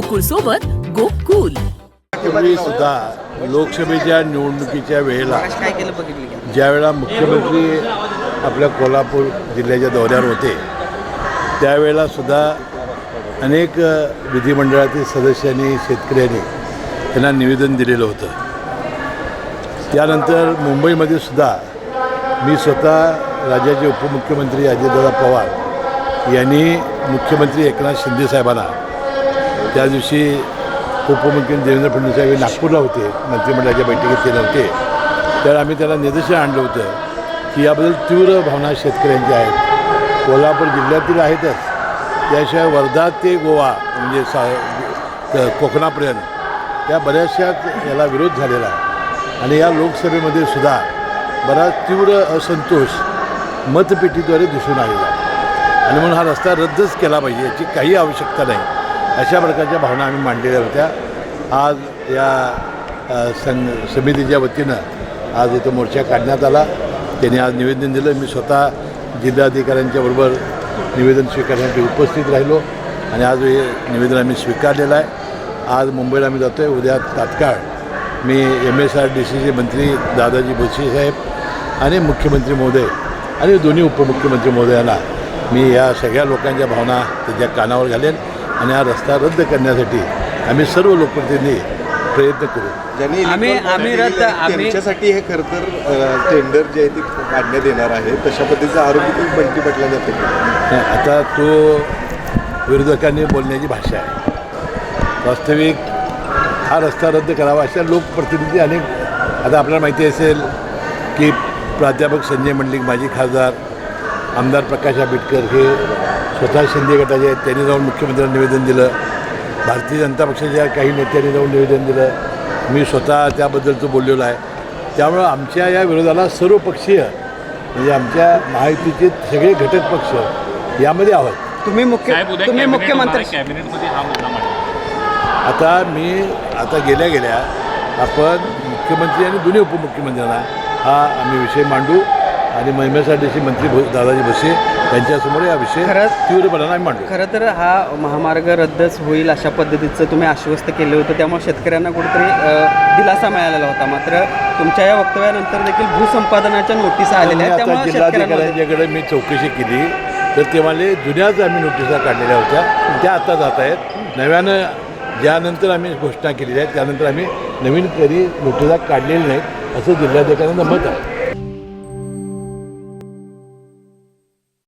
गोकुळ सोबत गोकुल पूर्वी सुद्धा लोकसभेच्या निवडणुकीच्या वेळेला काय केलं बघितलं की? ज्यावेळेला मुख्यमंत्री आपल्या कोल्हापूर जिल्ह्याच्या दौऱ्यावर होते त्यावेळेला सुद्धा अनेक विधिमंडळातील सदस्यांनी शेतकऱ्यांनी त्यांना निवेदन दिलेलं होतं त्यानंतर मुंबईमध्ये सुद्धा मी स्वतः राज्याचे उपमुख्यमंत्री अजितदादा पवार यांनी मुख्यमंत्री एकनाथ शिंदे साहेबांना त्या दिवशी उपमुख्यमंत्री देवेंद्र फडणवीस साहेब नागपूरला होते. मंत्रिमंडळाच्या बैठकीत ते नव्हते. तर आम्ही त्याला निदर्शन आणलं होतं की याबद्दल तीव्र भावना शेतकऱ्यांच्या आहेत. कोल्हापूर जिल्ह्यातील आहेतच. त्याशिवाय वर्धा ते गोवा म्हणजे सा कोकणापर्यंत त्या बऱ्याचशा याला विरोध झालेला आहे. आणि या लोकसभेमध्ये सुद्धा बराच तीव्र असंतोष मतपेटीद्वारे दिसून आलेला आणि म्हणून हा रस्ता रद्दच केला पाहिजे याची काही आवश्यकता नाही. अशा प्रकारच्या भावना आम्ही मांडलेल्या होत्या. आज या संघ समितीच्या वतीनं आज इथं मोर्चा काढण्यात आला. त्यांनी आज निवेदन दिलं. मी स्वतः जिल्हाधिकाऱ्यांच्या बरोबर निवेदन स्वीकारण्यासाठी उपस्थित राहिलो आणि आज हे निवेदन आम्ही स्वीकारलेलं आहे. आज मुंबईला आम्ही जातो आहे उद्या तात्काळ मी एम एस आर डी सीचे मंत्री दादाजी भोसे साहेब आणि मुख्यमंत्री महोदय आणि दोन्ही उपमुख्यमंत्री महोदयांना मी या सगळ्या लोकांच्या भावना त्यांच्या कानावर घालेन. आणि हा रस्ता रद्द करण्यासाठी आम्ही सर्व लोकप्रतिनिधी प्रयत्न करू. ज्यांनी आम्ही- आम्ही रद्द- त्यांच्यासाठी हे खरं तर टेंडर जे आहे ते काढण्यात येणार आहे. तशा पद्धतीचा आरोप देखील बंटी पटला जाते आता तो विरोधकांनी बोलण्याची भाषा आहे. वास्तविक हा रस्ता रद्द करावा अशा लोकप्रतिनिधी अनेक आता आपल्याला माहिती असेल की प्राध्यापक संजय मंडलिक माजी खासदार आमदार प्रकाश आंबेडकर हे स्वतः शिंदे गटाचे आहेत. त्यांनी जाऊन मुख्यमंत्र्यांना निवेदन दिलं. भारतीय जनता पक्षाच्या काही नेत्यांनी जाऊन निवेदन दिलं. मी स्वतः त्याबद्दलचं बोललेलो आहे. त्यामुळं आमच्या या विरोधाला सर्व पक्षीय म्हणजे आमच्या महायुतीचे सगळे घटक पक्ष यामध्ये आहोत. तुम्ही मुख्य तुम्ही कॅबिनेट मुख्यमंत्री कॅबिनेटमध्ये हा मुद्दा मांडला. आता मी आता गेल्या गेल्या आपण मुख्यमंत्री आणि दोन्ही उपमुख्यमंत्र्यांना हा आम्ही विषय मांडू आणि महिमेसाठी मंत्री भु दादाजी भुसे यांच्यासमोर हा विषय खरंच- तीव्रपणाने आम्ही मांडू. खरं तर हा महामार्ग रद्दच होईल अशा पद्धतीचं तुम्ही आश्वस्त केलं होतं. त्यामुळे शेतकऱ्यांना कुठेतरी अ, दिलासा मिळालेला होता. मात्र तुमच्या या वक्तव्यानंतर देखील भूसंपादनाच्या नोटीस आलेल्या आहेत. आता त्यामुळे शेतकऱ्यांना जिल्हाधिकाऱ्यांच्याकडे मी चौकशी केली. तर ते मला जुन्याच आम्ही नोटिसा काढलेल्या होत्या. त्या आता जात आहेत. नव्यानं ज्यानंतर आम्ही घोषणा केलेली आहे त्यानंतर आम्ही नवीन कधी नोटिसा काढलेल्या नाहीत असं जिल्हाधिकाऱ्यांचं मत आहे.